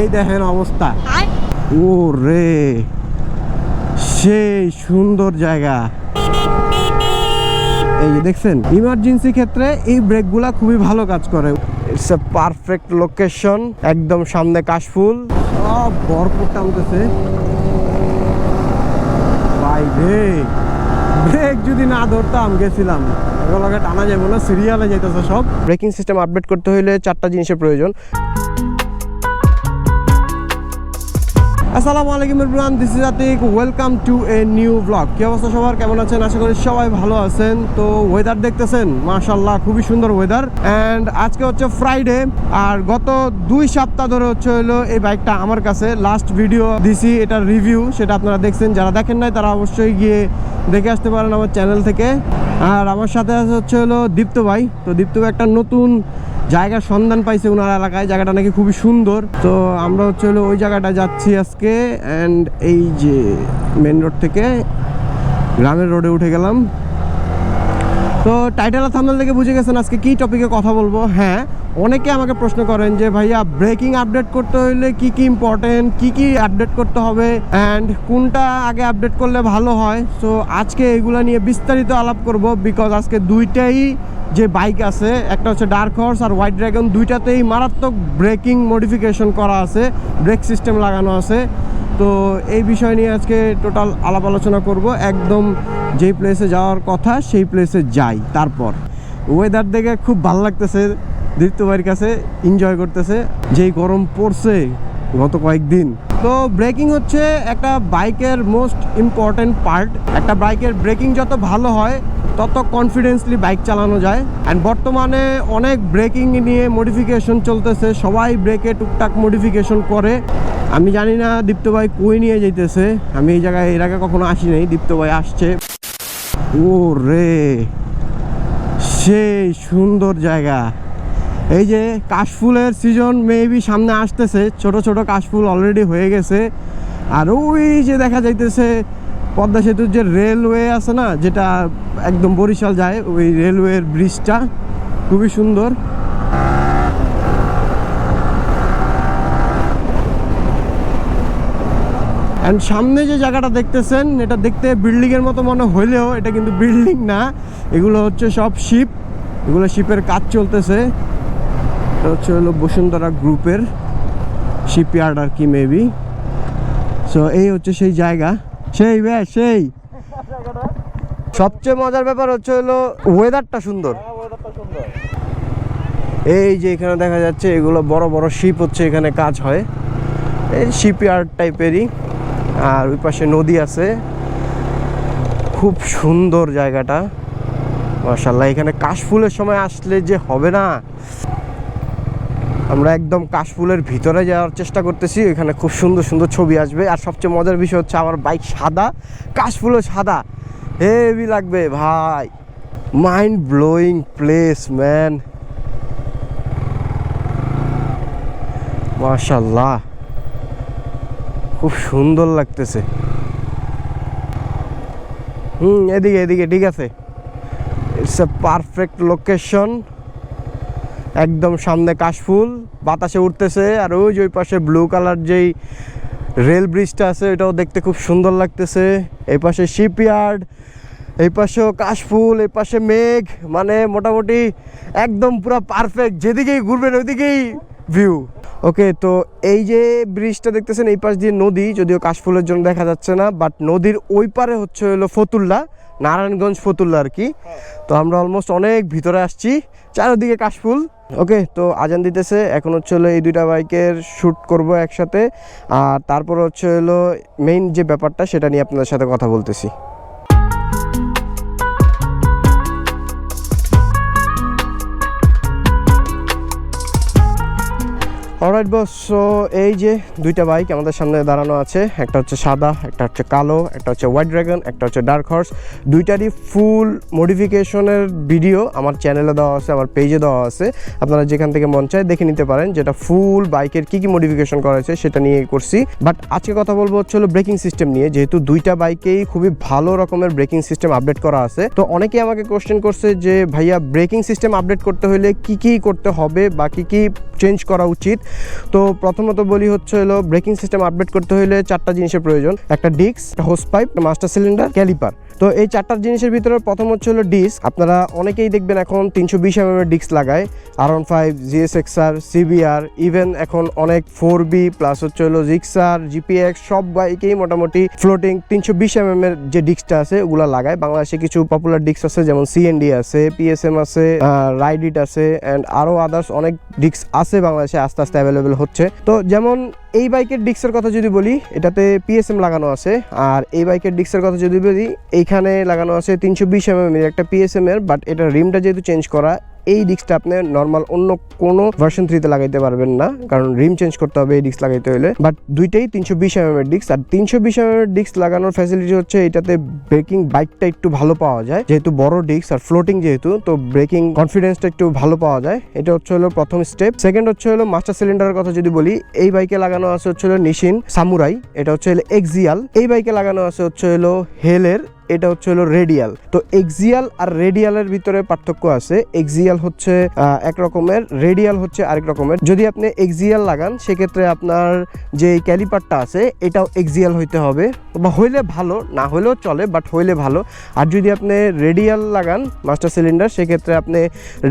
এই দেখেন অবস্থা। ও রে সেই সুন্দর জায়গা। এই যে দেখছেন ইমার্জেন্সি ক্ষেত্রে এই ব্রেকগুলা খুবই ভালো কাজ করে। ইটস এ পারফেক্ট লোকেশন একদম সামনে কাশফুল। সব ভরপুর টানতেছে। ভাই রে ব্রেক যদি না ধরতাম গেছিলাম। এগুলোকে টানা যাবে না সিরিয়ালে যাইতেছে সব। ব্রেকিং সিস্টেম আপডেট করতে হলে চারটা জিনিসের প্রয়োজন। আসসালামু আলাইকুম everyone this is Atik welcome to a new vlog কি অবস্থা সবার? কেমন আছেন? আশা করি সবাই ভালো আছেন। তো ওয়েদার দেখতেছেন? মাশাল্লাহ খুবই সুন্দর ওয়েদার অ্যান্ড আজকে হচ্ছে ফ্রাইডে আর গত দুই সপ্তাহ ধরে হচ্ছে হলো এই বাইকটা আমার কাছে। লাস্ট ভিডিও দিছি, এটার রিভিউ সেটা আপনারা দেখছেন। যারা দেখেন নাই, তারা অবশ্যই গিয়ে দেখে আসতে পারেন আমার চ্যানেল থেকে। আর আমার সাথে আছে হচ্ছে হলো দীপ্ত ভাই। তো দীপ্ত ভাই, একটা নতুন জায়গার সন্ধান পাইছে ওনার এলাকায়, জায়গাটা নাকি খুবই সুন্দর। তো আমরা হচ্ছে হলো ওই জায়গাটা যাচ্ছি আজকে অ্যান্ড এই যে মেন রোড থেকে গ্রামের রোডে উঠে গেলাম। তো টাইটেল আর থাম্বনেল থেকে বুঝে গেছেন আজকে কি টপিকে কথা বলব? হ্যাঁ অনেকে আমাকে প্রশ্ন করেন যে, ভাইয়া ব্রেকিং আপডেট করতে হলে কি কি ইম্পর্টেন্ট কি কি আপডেট করতে হবে অ্যান্ড কোনটা আগে আপডেট করলে ভালো হয়? সো আজকে এগুলো নিয়ে বিস্তারিত আলাপ করব বিকজ আজকে দুইটাই যে বাইক আছে, একটা হচ্ছে ডার্ক হর্স আর হোয়াইট ড্রাগন দুইটাতেই মারাত্মক ব্রেকিং মডিফিকেশন করা আছে, ব্রেক সিস্টেম লাগানো আছে। তো এই বিষয় নিয়ে আজকে টোটাল আলাপ আলোচনা করব। একদম যেই প্লেসে যাওয়ার কথা, সেই প্লেসে যাই, তারপর। ওয়েদার দেখে খুব ভালো লাগতেছে দীপ্ত ভাইয়ের কাছে এনজয় করতেছে। যেই গরম পড়ছে গত কয়েকদিন। তো ব্রেকিং হচ্ছে একটা বাইকের মোস্ট ইম্পর্ট্যান্ট পার্ট। একটা বাইকের ব্রেকিং যত ভালো হয়, তত কনফিডেন্সলি বাইক চালানো যায়। অ্যান্ড বর্তমানে অনেক ব্রেকিং নিয়ে মডিফিকেশন চলতেছে। সবাই ব্রেকে টুকটাক মডিফিকেশন করে। আমি জানি না দীপ্ত ভাই কই নিয়ে যাইতেছে। আমি এই জায়গায় এর আগে কখনো আসি নাই, দীপ্ত ভাই আসছে। ও রে সেই সুন্দর জায়গা। এই যে কাশফুলের সিজন মেবি সামনে আসতেছে, ছোট ছোট কাশফুল অলরেডি হয়ে গেছে। আর ওই যে দেখা যাইতেছে, পদ্মা সেতুর যে রেলওয়ে আছে না, যেটা একদম বরিশাল যায়, ওই রেলওয়ের ব্রিজটা খুবই সুন্দর। অ্যান্ড সামনে যে জায়গাটা দেখতেছেন, এটা দেখতে বিল্ডিংয়ের মতো মনে হইলেও এটা কিন্তু বিল্ডিং না। এগুলো হচ্ছে সব শিপ এগুলো শিপের কাজ চলতেছে। এটা হচ্ছে হলো বসুন্ধরা গ্রুপের শিপইয়ার্ড আর কি মেবি সো এই হচ্ছে সেই জায়গা। সেই বে সেই। সবচেয়ে মজার ব্যাপার হচ্ছে হলো ওয়েদারটা সুন্দর। এই যে এখানে দেখা যাচ্ছে এগুলো বড় বড় শিপ হচ্ছে এখানে কাজ হয়। এই শিপইয়ার্ড টাইপেরই আর ওই পাশে নদী আছে। খুব সুন্দর জায়গাটা। মার্শাল্লাহ এখানে কাশফুলের সময় আসলে যে হবে না। আমরা একদম কাশফুলের ভিতরে যাওয়ার চেষ্টা করতেছি, এখানে খুব সুন্দর সুন্দর ছবি আসবে। আর সবচেয়ে মজার বিষয় হচ্ছে আমার বাইক সাদা, কাশফুলও সাদা। হেভি লাগবে ভাই। মাইন্ড ব্লোয়িং প্লেস ম্যান মাশাল্লাহ। খুব সুন্দর লাগতেছে। হুম, এদিকে এদিকে, ঠিক আছে। ইটস এ পারফেক্ট লোকেশন একদম সামনে কাশফুল, বাতাসে উঠতেছে, আর ওই যে ওই পাশে ব্লু কালার যেই রেল ব্রিজটা আছে, ওইটাও দেখতে খুব সুন্দর লাগতেছে। এই পাশে শিপইয়ার্ড এই পাশেও কাশফুল, এই পাশে মেঘ মানে মোটামুটি একদম পুরো পারফেক্ট যেদিকেই ঘুরবেন, ওইদিকেই ভিউ ওকে তো এই যে ব্রিজটা দেখতেছেন, এই পাশ দিয়ে নদী, যদিও কাশফুলের জন্য দেখা যাচ্ছে না বাট নদীর ওই পারে হচ্ছে হলো ফতুল্লা, নারায়ণগঞ্জ ফতুল্লা আর কি। তো আমরা অলমোস্ট অনেক ভিতরে আসছি, চারিদিকে কাশফুল। ওকে তো আজান দিতেছে, এখন হচ্ছে হলো এই দুইটা বাইকের শ্যুট করব একসাথে, আর তারপর হচ্ছে হলো মেইন যে ব্যাপারটা, সেটা নিয়ে আপনাদের সাথে কথা বলতেছি। অলরাইট বস সো এই যে দুইটা বাইক আমাদের সামনে দাঁড়ানো আছে, একটা হচ্ছে সাদা, একটা হচ্ছে কালো, একটা হচ্ছে হোয়াইট ড্রাগন একটা হচ্ছে ডার্ক হর্স দুইটারই ফুল মডিফিকেশনের ভিডিও আমার চ্যানেলে দেওয়া আছে, আমার পেজে দেওয়া আছে। আপনারা যেখান থেকে মন চায় দেখে নিতে পারেন যেটা ফুল বাইকের কি কি মডিফিকেশন করা সেটা নিয়ে করছি। বাট আজকে কথা বলব হচ্ছে হলো ব্রেকিং সিস্টেম নিয়ে, যেহেতু দুইটা বাইকেই খুবই ভালো রকমের ব্রেকিং সিস্টেম আপডেট করা আছে। তো অনেকেই আমাকে কোশ্চেন করছে যে, ভাইয়া ব্রেকিং সিস্টেম আপডেট করতে হলে কি কি করতে হবে বা কি কি চেঞ্জ করা উচিত? তো প্রথমত বলি হচ্ছে হলো ব্রেকিং সিস্টেম আপডেট করতে হলে চারটা জিনিসের প্রয়োজন। একটা disc hose pipe master cylinder caliper তো এই চারটার জিনিসের ভিতরে প্রথম হচ্ছে হলো ডিস্ক আপনারা অনেকেই দেখবেন এখন তিনশো বিশ এম এর ডিস্ক লাগায়। R one five GS XR CBR even এখন অনেক ফোর বি প্লাস হচ্ছে হলো জিক্সার জিপিএক্স সব বাইকেই মোটামুটি ফ্লোটিং তিনশো বিশ এম এর যে ডিস্কটা আছে, ওগুলো লাগায়। বাংলাদেশে কিছু পপুলার ডিস্ক আছে, যেমন সিএনডি আছে পিএসএম আছে রাইডিট আছে অ্যান্ড আরও আদার্স অনেক ডিস্ক আছে বাংলাদেশে আস্তে আস্তে অ্যাভেলেবেল হচ্ছে। তো যেমন এই বাইকের ডিস্কের কথা যদি বলি, এটাতে পিএসএম লাগানো আছে। আর এই বাইকের ডিস্কের কথা যদি বলি, এইখানে লাগানো আছে তিনশো বিশ এম এর একটা পিএসএম এর বাট এটা রিমটা যেহেতু চেঞ্জ করা এই ডিস্কটা আপনি নর্মাল অন্য কোনো ভার্সন থ্রিতে লাগাইতে পারবেন না, কারণ রিম চেঞ্জ করতে হবে এই ডিস্ক লাগাইতে হলে। বাট দুইটাই তিনশো বিশ এম এর ডিস্ক আর তিনশো বিশ এম এর ডিস্ক লাগানোর ফ্যাসিলিটি হচ্ছে এটাতে ব্রেকিং বাইকটা একটু ভালো পাওয়া যায়, যেহেতু বড় ডিস্ক আর ফ্লোটিং যেহেতু, তো ব্রেকিং কনফিডেন্সটা একটু ভালো পাওয়া যায়। এটা হচ্ছে হলো প্রথম স্টেপ সেকেন্ড হচ্ছে হলো মাস্টার সিলিন্ডারের কথা যদি বলি, এই বাইকে লাগানো আছে হচ্ছে হলো নিশিন সামুরাই এটা হচ্ছে হলো এক্সিয়াল এই বাইকে লাগানো আছে হচ্ছে হলো হেলের এটা হচ্ছে হলো রেডিয়াল তো এক্সিয়াল আর রেডিয়ালের ভিতরে পার্থক্য আছে। এক্সিয়াল হচ্ছে এক রকমের রেডিয়াল হচ্ছে আরেক রকমের। যদি আপনি এক্সিয়াল লাগান, সেক্ষেত্রে আপনার যে ক্যালিপারটা আছে, এটাও এক্সিয়াল হইতে হবে। বা হইলে ভালো, না হইলেও চলে বাট হইলে ভালো। আর যদি আপনি রেডিয়াল লাগান মাস্টার সিলিন্ডার সেক্ষেত্রে আপনি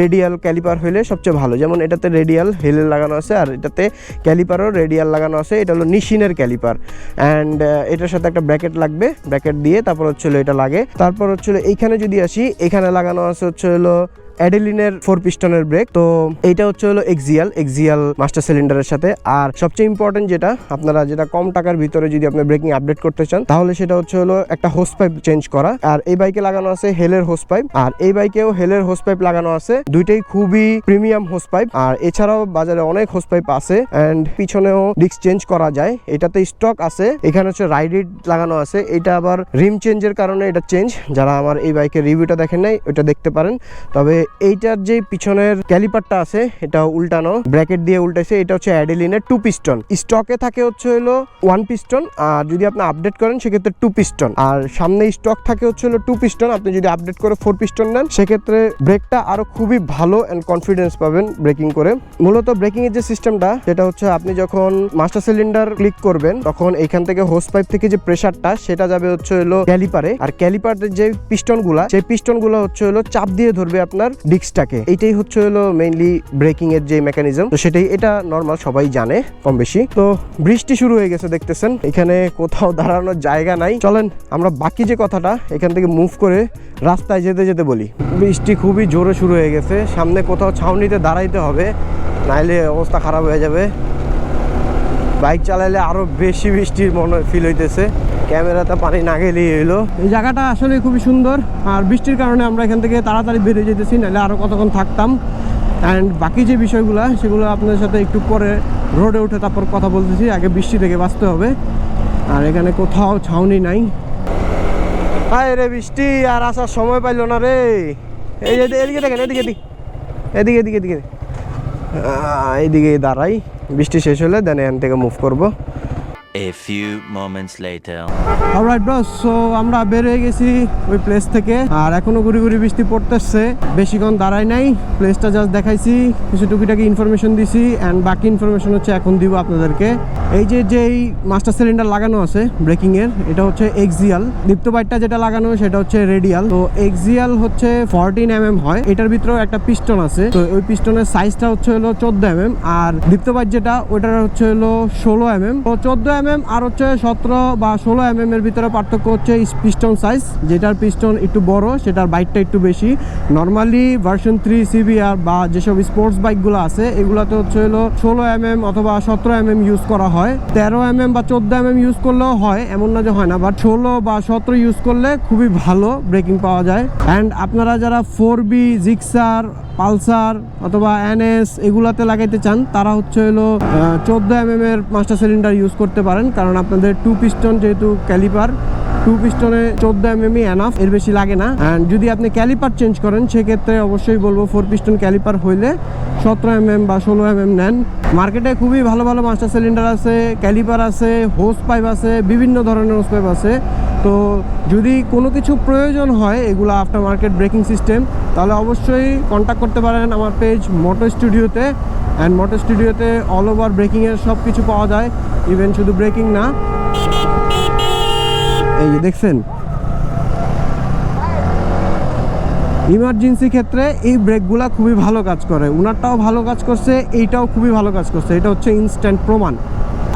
রেডিয়াল ক্যালিপার হইলে সবচেয়ে ভালো। যেমন এটাতে রেডিয়াল হেলে লাগানো আছে, আর এটাতে ক্যালিপারও রেডিয়াল লাগানো আছে। এটা হলো নিশিনের ক্যালিপার অ্যান্ড এটার সাথে একটা ব্র্যাকেট লাগবে। ব্র্যাকেট দিয়ে তারপর হচ্ছে এটা লাগে। তারপর হচ্ছিল এইখানে যদি আসি এখানে লাগানো আছে হচ্ছে হলো অ্যাডেলিনের ফোর পিস্টনের ব্রেক। তো এইটা হচ্ছে হলো এক্সিয়াল এক্সিয়াল মাস্টার সিলিন্ডারের সাথে। আর সবচেয়ে ইম্পর্টেন্ট যেটা, আপনারা যেটা কম টাকার ভিতরে যদি আপনি ব্রেকিং আপডেট করতে চান, তাহলে সেটা হচ্ছে হলো একটা হোস পাইপ চেঞ্জ করা। আর এই বাইকে লাগানো আছে হেলের হোস পাইপ আর এই বাইকেও হেলের হোস পাইপ লাগানো আছে। দুইটাই খুবই প্রিমিয়াম হোস পাইপ আর এছাড়াও বাজারে অনেক হোস পাইপ আছে। অ্যান্ড পিছনেও ডিস্ক চেঞ্জ করা যায়। এটাতে স্টক আছে। এখানে হচ্ছে রাইডিট লাগানো আছে। এটা আবার রিম চেঞ্জের কারণে এটা চেঞ্জ যারা আমার এই বাইকের রিভিউটা দেখেন নাই ওটা দেখতে পারেন। তবে এইটার যে পিছনের ক্যালিপারটা আছে, এটা উল্টানো, ব্র্যাকেট দিয়ে উল্টাইছে, এটা হচ্ছে অ্যাডেলিনের টু পিস্টন। স্টকে থাকে হচ্ছে হলো ওয়ান পিস্টন, আর যদি আপনি আপডেট করেন, সেক্ষেত্রে টু পিস্টন। আর সামনে স্টক থাকে হচ্ছে হলো টু পিস্টন, আপনি যদি আপডেট করে ফোর পিস্টন নেন, সেক্ষেত্রে ব্রেকটা আরও খুবই ভালো অ্যান্ড কনফিডেন্স পাবেন ব্রেকিং করে। মূলত ব্রেকিং এর যে সিস্টেমটা, সেটা হচ্ছে আপনি যখন মাস্টার সিলিন্ডার ক্লিক করবেন, তখন এখান থেকে হোস পাইপ থেকে যে প্রেসারটা, সেটা যাবে হচ্ছে হলো ক্যালিপারে। আর ক্যালিপারের যে পিস্টনগুলা সেই পিস্টনগুলো হচ্ছে হলো চাপ দিয়ে ধরবে আপনার ডিস্কটাকে। এইটাই হচ্ছে হলো মেইনলি ব্রেকিং এর যে মেকানিজম তো সেটাই, এটা নর্মাল সবাই জানে কম বেশি তো বৃষ্টি শুরু হয়ে গেছে, দেখতেছেন। এখানে কোথাও দাঁড়ানোর জায়গা নাই। চলেন, আমরা বাকি যে কথাটা, এখান থেকে মুভ করে রাস্তায় যেতে যেতে বলি। বৃষ্টি খুবই জোরে শুরু হয়ে গেছে। সামনে কোথাও ছাউনিতে দাঁড়াইতে হবে, নাইলে অবস্থা খারাপ হয়ে যাবে। বাইক চালাইলে আরও বেশি বৃষ্টির মনে ফিল হইতেছে। ক্যামেরাতে পানি না গেলেই হইল। এই জায়গাটা আসলে খুবই সুন্দর। আর বৃষ্টির কারণে আমরা এখান থেকে তাড়াতাড়ি বেরিয়ে যেতেছি নাহলে আরও কতক্ষণ থাকতাম। অ্যান্ড বাকি যে বিষয়গুলো সেগুলো আপনাদের সাথে একটু পরে রোডে উঠে তারপর কথা বলতেছি। আগে বৃষ্টি থেকে বাঁচতে হবে। আর এখানে কোথাও ছাউনি নাই। হায় রে বৃষ্টি আর আসার সময় পাইলো না রে। এই যে এদিকে দেখেন এদিকে এদিকে। এদিকে এদিকে এদিকে। এইদিকে দাঁড়াই। বৃষ্টি শেষ হলে দেন এখান থেকে মুভ করব। A few moments later. Alright bros so আমরা বের হয়ে গেছি ওই প্লেস থেকে। আর এখনও গুড়ি গুড়ি বৃষ্টি পড়তেছে। বেশিক্ষণ দাঁড়াই নাই। প্লেসটা জাস্ট দেখাইছি। কিছু টুকিটাকি ইনফরমেশন দিছি। অ্যান্ড বাকি ইনফরমেশন হচ্ছে এখন দিব আপনাদেরকে। এই যে যেই মাস্টার সিলিন্ডার লাগানো আছে ব্রেকিং এর, এটা হচ্ছে এক্সিয়াল দীপ্ত বাইটটা যেটা লাগানো, সেটা হচ্ছে রেডিয়াল তো এক্সিয়াল হচ্ছে ফোরটিন এম এম হয়। এটার ভিতরেও একটা পিস্টন আছে। তো ওই পিস্টনের সাইজটা হচ্ছে হলো চোদ্দ এম এম আর দীপ্ত বাইট যেটা, ওটার হচ্ছে হলো ষোলো এম এম তো চোদ্দ এম এম আর হচ্ছে সতেরো বা ষোলো এম এর ভিতরে পার্থক্য হচ্ছে পিস্টন সাইজ যেটার পিস্টন একটু বড়, সেটার বাইকটা একটু বেশি। নর্মালি ভার্সন থ্রি সিবিআর বা যেসব স্পোর্টস বাইকগুলো আছে, এগুলোতে হচ্ছে হলো ষোলো এম এম অথবা সতেরো এম এম ইউজ করা হয়। তেরো এম এম বা চোদ্দ এম এম ইউজ করলেও হয়, এমন না যে হয় না। বাট ষোলো বা সতেরো ইউজ করলে খুবই ভালো ব্রেকিং পাওয়া যায়। অ্যান্ড আপনারা যারা ফোর বি জিক্সার পালসার অথবা এনএস এগুলাতে লাগাইতে চান, তারা হচ্ছে হলো চোদ্দ এম এর মাস্টার সিলিন্ডার ইউজ করতে পারেন। কারণ আপনাদের টু পিস্টন যেহেতু ক্যালিপার টু পিস্টনে চোদ্দ এম এমই এনাফ এর বেশি লাগে না। অ্যান্ড যদি আপনি ক্যালিপার চেঞ্জ করেন, সেক্ষেত্রে অবশ্যই বলব ফোর পিস্টন ক্যালিপার হইলে সতেরো এম এম বা ষোলো এম এম নেন। মার্কেটে খুবই ভালো ভালো মাস্টার সিলিন্ডার আছে ক্যালিপার আছে হোস পাইপ আছে, বিভিন্ন ধরনের হোস পাইপ আছে। তো যদি কোনো কিছু প্রয়োজন হয়, এগুলো আফটার মার্কেট ব্রেকিং সিস্টেম তাহলে অবশ্যই কন্ট্যাক্ট করতে পারেন আমার পেজ মোটো স্টুডিওতে অ্যান্ড মোটো স্টুডিওতে অল ওভার ব্রেকিংয়ের সব কিছু পাওয়া যায় ইভেন শুধু ব্রেকিং না। এই যে দেখছেন? ইমার্জেন্সি ক্ষেত্রে এই ব্রেকগুলা খুবই ভালো কাজ করে। উনারটাও ভালো কাজ করছে, এইটাও খুবই ভালো কাজ করছে। এটা হচ্ছে ইনস্ট্যান্ট প্রমাণ।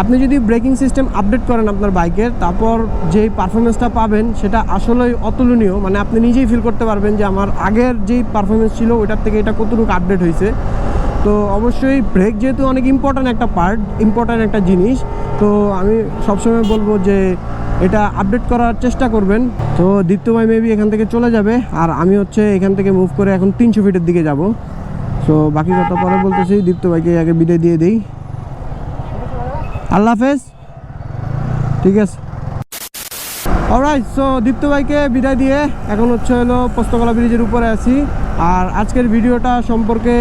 আপনি যদি ব্রেকিং সিস্টেম আপডেট করেন আপনার বাইকের তারপর যেই পারফরমেন্সটা পাবেন সেটা আসলেই অতুলনীয়। মানে আপনি নিজেই ফিল করতে পারবেন যে আমার আগের যেই পারফরমেন্স ছিল, ওইটার থেকে এটা কতটুকু আপডেট হয়েছে। তো অবশ্যই ব্রেক যেহেতু অনেক ইম্পর্ট্যান্ট একটা পার্ট ইম্পর্ট্যান্ট একটা জিনিস, তো আমি সবসময় বলব যে এটা আপডেট করার চেষ্টা করবেন। তো দীপ্ত ভাই মেবি এখান থেকে চলে যাবে, আর আমি হচ্ছে এখান থেকে মুভ করে এখন তিনশো ফিটের দিকে যাব। তো বাকি কথা পরে বলতেছি, দীপ্ত ভাইকে আগে বিদায় দিয়ে দিই। আল্লাহ হাফেজ। ঠিক আছে। অলরাইট সো দীপ্ত ভাইকে বিদায় দিয়ে এখন হচ্ছে হলো পোস্তকলা ব্রিজের উপরে আছি। আর আজকের ভিডিওটা সম্পর্কে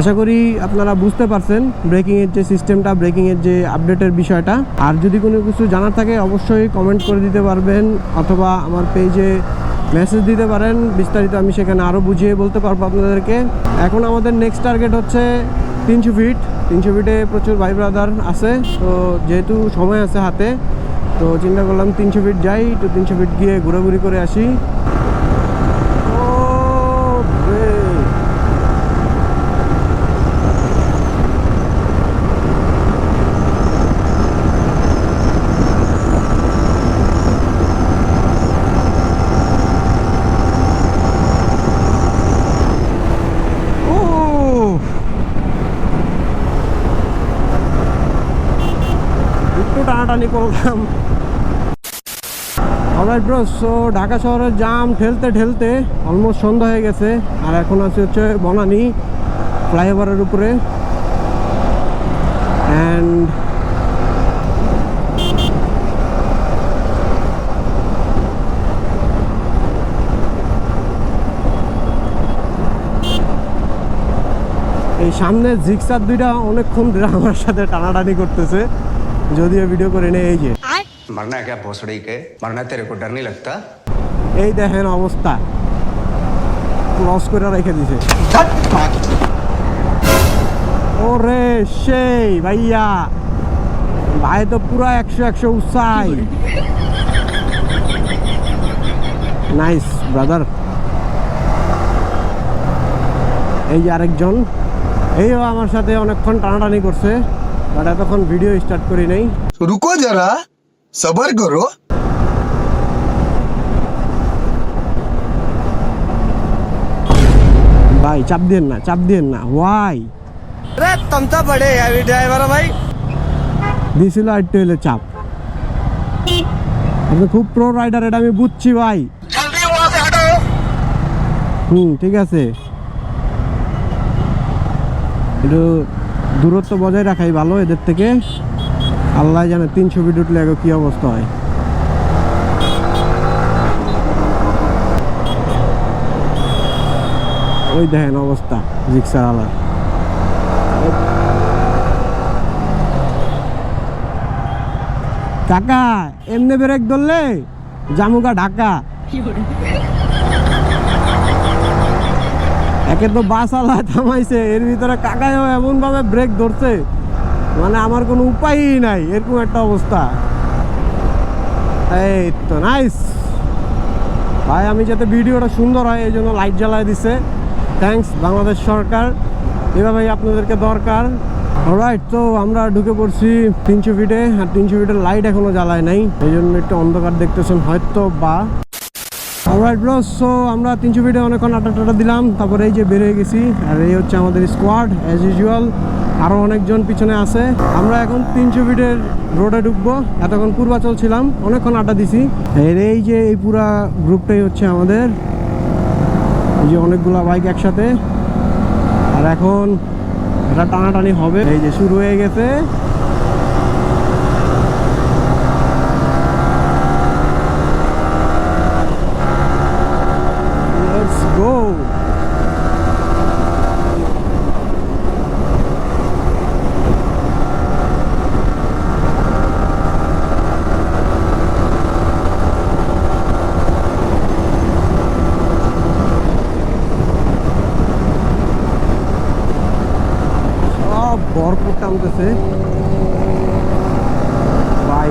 আশা করি আপনারা বুঝতে পারছেন ব্রেকিংয়ের যে সিস্টেমটা ব্রেকিংয়ের যে আপডেটের বিষয়টা। আর যদি কোনো কিছু জানার থাকে, অবশ্যই কমেন্ট করে দিতে পারবেন অথবা আমার পেজে মেসেজ দিতে পারেন। বিস্তারিত আমি সেখানে আরও বুঝিয়ে বলতে পারব আপনাদেরকে। এখন আমাদের নেক্সট টার্গেট হচ্ছে তিনশো ফিট তিনশো ফিটে প্রচুর ভাই ব্রাদার আছে, তো যেহেতু সময় আছে হাতে, তো চিন্তা করলাম তিনশো ফিট যাই, তো তিনশো ফিট গিয়ে ঘোরাঘুরি করে আসি ও রে। ও একটু টানাটানি করলাম। অলরাইট ব্রো সো ঢাকা শহরের জাম ঠেলতে ঠেলতে অলমোস্ট সন্ধ্যা হয়ে গেছে, আর এখন আছে হচ্ছে বনানি ফ্লাইওভারের উপরে। অ্যান্ড এই সামনে জিক্সার দুইটা অনেকক্ষণ আমার সাথে টানাটানি করতেছে। যদিও ভিডিও করে নেই এই যে মারনা কে ভোসড়িকে মারনা তেরে কো ডর নি লাগতা এই দেখেন অবস্থা ক্রস করে রেখে দিছে ওরে সেই ভাইয়া ভাই তো পুরো একশো একশো উৎসাহ নাইস ব্রাদার এই যে আরেকজন এইও আমার সাথে অনেকক্ষণ টানাটানি করছে। বাট এতক্ষণ ভিডিও স্টার্ট করি নাই। রুকো যারা সবার করো। ভাই চাপ দেন না চাপ দেন না। ওয়াই রে তমতা পড়ে আমি ড্রাইভার ভাই। দিছিল আটটু হইলে চাপ। আপনি খুব প্রো রাইডার এটা আমি বুঝছি ভাই। হুম ঠিক আছে। একটু দূরত্ব বজায় রাখাই ভালো এদের থেকে। আল্লাহ জানে তিনশো ফিট উঠলে আগে কি অবস্থা হয়। ওই দেখেন অবস্থা রিক্সার আলার। কাকা, এমনি ব্রেক ধরলে জামুকা ঢাকা। একে তো বাস আলা থামাইছে। এর ভিতরে কাকায়ও এমন ভাবে ব্রেক ধরছে। মানে আমার কোনো উপায়ই নাই। এরকম একটা অবস্থা। এই তো নাইস ভাই, আমি যাতে ভিডিওটা সুন্দর হয় এই জন্য লাইট জ্বালায় দিছে। থ্যাঙ্কস বাংলাদেশ সরকার। এভাবেই আপনাদেরকে দরকার। রাইট তো আমরা ঢুকে পড়ছি তিনশো ফিটে আর তিনশো ফিটের লাইট এখনও জ্বালায় নাই। এই জন্য একটু অন্ধকার দেখতেছেন হয়তো বা অলরাইট ব্রো সো আমরা তিনশো ফিটে অনেকক্ষণ আটা টাটা দিলাম, তারপরে এই যে বের হয়ে গেছি, আর এই হচ্ছে আমাদের স্কোয়াড অ্যাজ ইউজুয়াল আরও অনেকজন পিছনে আছে। আমরা এখন তিনশো ফিটের রোডে ঢুকবো, এতক্ষণ পূর্বাচল ছিলাম, অনেকক্ষণ আড্ডা দিছি। এর এই যে এই পুরা গ্রুপটাই হচ্ছে আমাদের, এই যে অনেকগুলা বাইক একসাথে। আর এখন এটা টানাটানি হবে, এই যে শুরু হয়ে গেছে। টানতেছে ভাই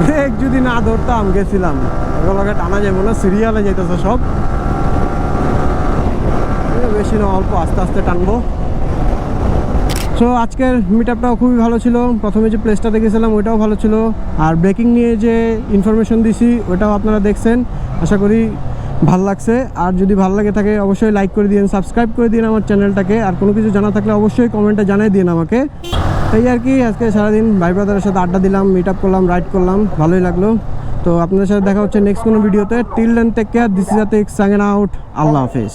ব্রেক যদি না ধরতাম, গেছিলাম। এগুলোকে টানা যাব না সিরিয়ালে যেতেছে সব। বেশি না, অল্প আস্তে আস্তে টানবো। সো আজকের মিট আপটাও খুবই ভালো ছিল। প্রথমে যে প্লেসটা দেখেছিলাম ওইটাও ভালো ছিল। আর ব্রেকিং নিয়ে যে ইনফরমেশন দিছি, ওটাও আপনারা দেখছেন। আশা করি ভালো লাগছে। আর যদি ভালো লাগে থাকে, অবশ্যই লাইক করে দিন সাবস্ক্রাইব করে দিন আমার চ্যানেলটাকে আর কোনো কিছু জানা থাকলে অবশ্যই কমেন্টে জানাই দিন আমাকে। তাই আর কি, আজকে সারাদিন ভাই ব্রাদারের সাথে আড্ডা দিলাম মিট আপ করলাম রাইড করলাম, ভালোই লাগল। তো আপনাদের সাথে দেখা হচ্ছে নেক্সট কোনো ভিডিওতে till then take care this is a tech sign out আল্লাহ হাফেজ।